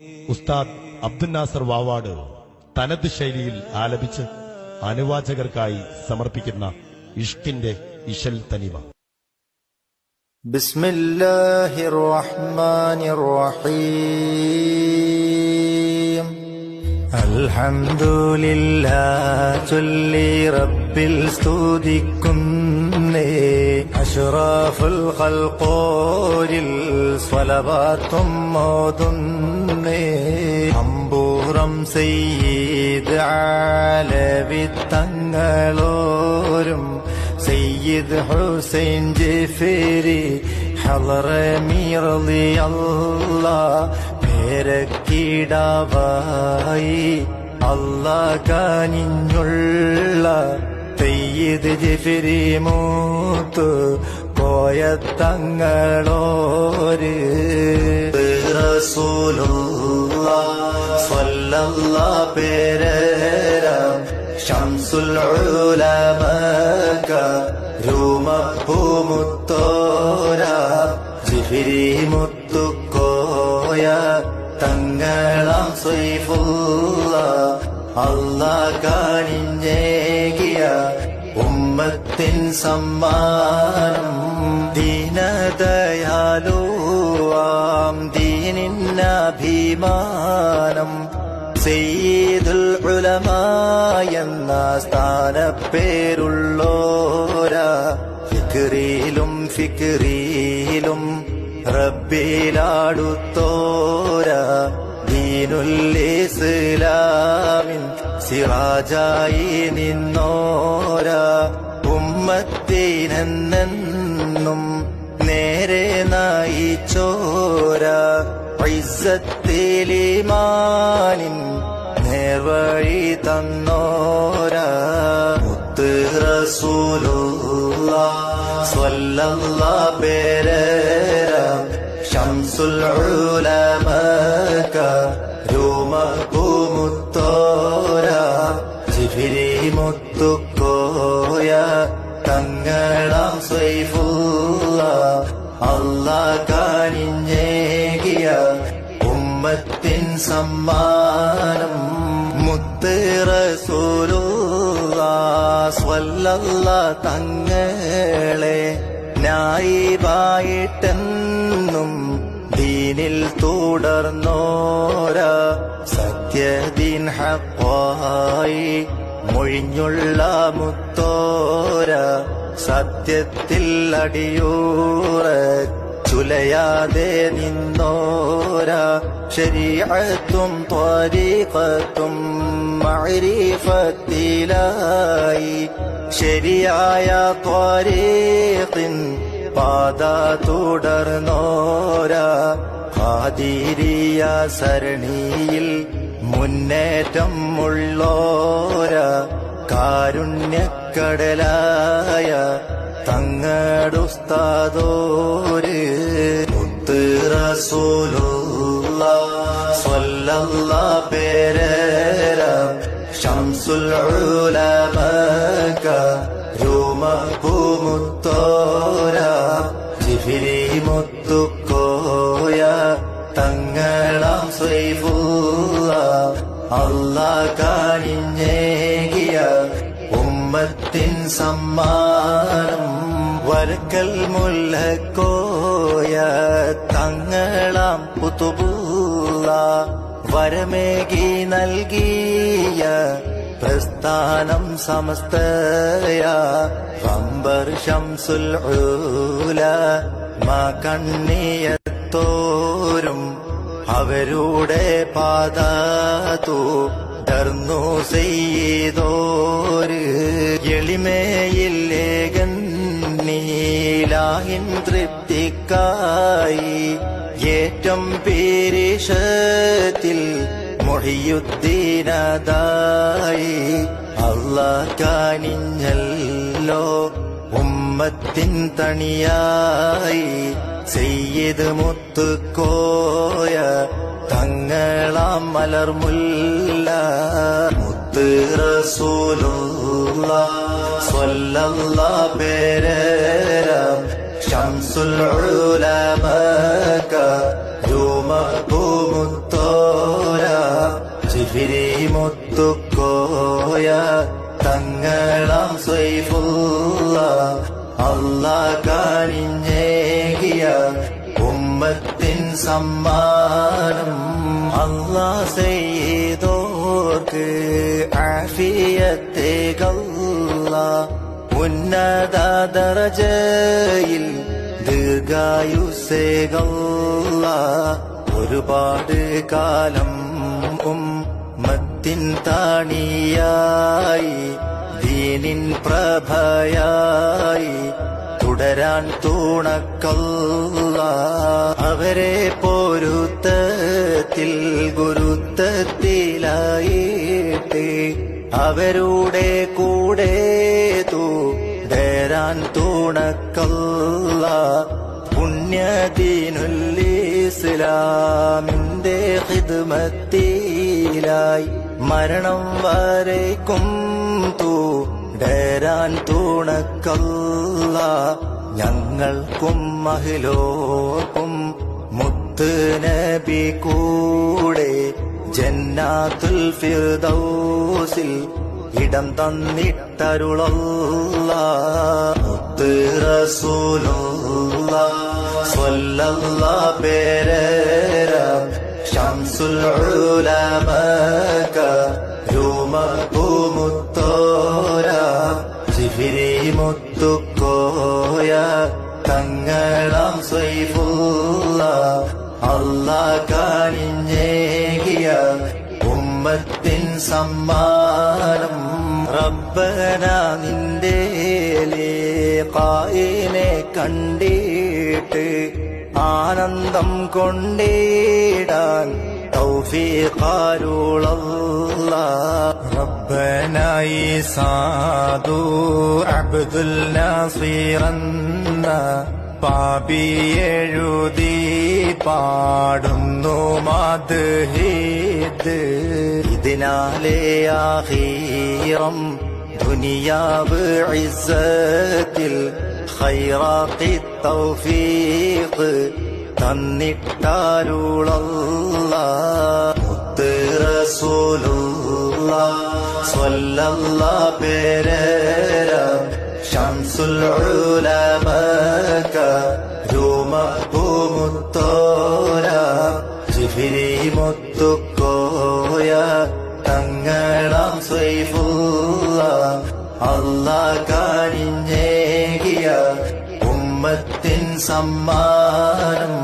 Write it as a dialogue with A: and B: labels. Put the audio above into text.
A: ഉസ്താദ് അബ്ദുൽ നാസർ വാവാട് തനത് ശൈലിയിൽ ആലപിച്ച് അനുവാചകർക്കായി സമർപ്പിക്കുന്ന ഇഷ്കിന്റെ ഇശൽ തനിമ.
B: ബിസ്മില്ലാഹിർ റഹ്മാനിർ റഹീം അൽഹംദുലില്ലാ ചൊല്ലി റബ്ബിൽ സ്തുതിക്കുന്നേ അഷ്റാഫുൽ ഖൽഖോരിൽ സ്വലവാത്തും മോതുന്നേ അമ്പൂറം സെയ്ത് ആലവിത്തങ്ങളോരും സയ്യിദ് ഹുസൈൻ ജഫരി റളിയല്ലാ പേരക്കിടാവായി. അല്ല കാനിഞ്ഞുള്ള സയ്യിദ് ജഫരി മൂത്ത് പോയ തങ്ങളോര്. റസൂലുള്ള പേരരാം ഷംസുൽ ഉലമക രൂമപ്പൂമുത്തോര. ജിഫിരി മുത്തുക്കോയ തങ്ങളാം സ്വൈഫുള്ള. അല്ലാ കാണിഞ്ഞേകിയ ഉമ്മത്തിൻ സമ്മാനം ദീനദയാലുവാം ദീനിന്നഭിമാനം ഉലമാ ഉലമായെന്ന സ്ഥാനപ്പേരുള്ളോരാ. ഫിക്രിയിലും ഫിക്രിയിലും റബ്ബിലാടുത്തോരാ. ദീനുല്ലിസ്ലാമിൻ സിറാജായി നിന്നോരാ. ഉമ്മത്തിനെന്നെന്നും ഇസ്സത്തിലിമാനിൻ നേർവഴി തന്നോര. മുത്ത് റസൂലുള്ള സ്വല്ലല്ല പേരേര. ശംസുൽ ഉലമക രൂമകുമുത്തോര ജിഫിരി മുത്തുക്കോയ ഉമ്മത്തിൻ സമ്മാനം മുത്ത് സ്വല്ലല്ല തങ്ങളെ നായിബായിട്ടെന്നും ദീനിൽ തുടർന്നോര സത്യദീൻ ഹായി മൊഴിഞ്ഞുള്ള മുത്തോര സത്യത്തിൽ അടിയൂറ ചുലയാതെ നിന്നോര ശരീഅത്തും ത്വരീഖത്തും മഅരിഫത്തിലായി. ശരിയായ ത്വരീഖിൻ പാത തുടർന്നോര. ഖാദിരിയ സരണിയിൽ മുന്നേറ്റം ഉള്ളോര. കാരുണ്യക്കടലായ തങ്ങടുസ്താദോര്. മുത്ത് റസൂലുള്ള സ്വല്ലല്ലാ ഷംസുൽ ഉലമക രൂമപൂമുത്തോര ജിഫിരി മുത്തുക്കോയ തങ്ങളാം സ്വൈഫുള്ള അല്ലാ കാണിഞ്ഞേകിയ ഉമ്മത്തിൻ സമ്മാനം വർക്കൽ മുല്ലക്കോയ തങ്ങളാം പുതുപൂള വരമേകി നൽകിയ പ്രസ്ഥാനം സമസ്തയ. വമ്പർ ഷംസുൽ കണ്ണിയത്തോരും അവരുടെ പാതാതു ടർന്നു ചെയ്തോര് എളിമയില്ലേകൻ നീലാഹിൻ തൃപ്തിക്കായി ഏറ്റം പേരീഷത്തിൽ മൊഴിയുദ്ദീനതായി അല്ലാ കാനിഞ്ഞല്ലോ ഉമ്മത്തിൻ തണിയായി ചെയ്യത് മുത്തുക്കോയ തങ്ങളാം മലർമുല്ല മുത്ത് റസൂലുള്ള സ്വല്ലല്ലാ പേരര ഷംസുൽ ഉലമക രൂമ പൂമുത്തോ മുത്തുക്കോയ തങ്ങളാം സ്വൈഫുള്ള അല്ലാ കാണിഞ്ഞേകിയ ഉമ്മത്തിൻ സമ്മാനം അല്ലാ ചെയ്തോർക്ക് ആഫിയത്തേകല്ല ഉന്നത ദറജയിൽ ദീർഘായുസേകല്ല ഒരുപാട് കാലം ഉം മത്തിൻ താണിയായി ദീനിൻ പ്രഭയായി തുടരാൻ തൂണക്കല്ല അവരെ പോരുത്തത്തിൽ ഗുരുത്തത്തിലായിട്ട് അവരുടെ കൂടെ തൂ തൂടരാൻ തൂണക്കല്ല. പുണ്യദീനുല്ലിസ്ലാമിന്റെ ഹിദ്മത്തിയിലായി മരണം വരേക്കും തൂടരാൻ തൂണക്കല്ല. ഞങ്ങൾക്കും മഹിലോക്കും മുത്ത് നബി കൂടെ ജന്നാത്തുൽ ഫിർദൗസിൽ ഇടം തന്നിട്ടരുളല്ല. റസൂലുള്ള. സ്വല്ലല്ല പേരര. ശംസുൽ ഉലമക കാണിഞ്ഞേകിയ ഉമ്മത്തിൻ സമ്മാനം റബ്ബന നിന്റെ കായിനെ കണ്ടിട്ട് ആനന്ദം കൊണ്ടിടാൻ തൗഫീഖാരുളല്ല റബ്ബനായി സാധു അബ്ദുൽ നാസിറന്ന പാപി എഴുതി പാടുന്നു മാധീത് ഇതിനാലേ ആഹീറം ദുനിയാവ് ഇസ്സത്തിൽ ഖൈറാത്തി തൗഫീഖ് തന്നിട്ടാരുളല്ല. മുത്ത് റസൂലുള്ള സ്വല്ലല്ല പേരര. ശംസുൽ ഉലമക മുത്തുക്കോയ തങ്ങളാം സ്വൈഫുള്ള അല്ലാ കാണിഞ്ഞേകിയ ഉമ്മത്തിൻ സമ്മാനം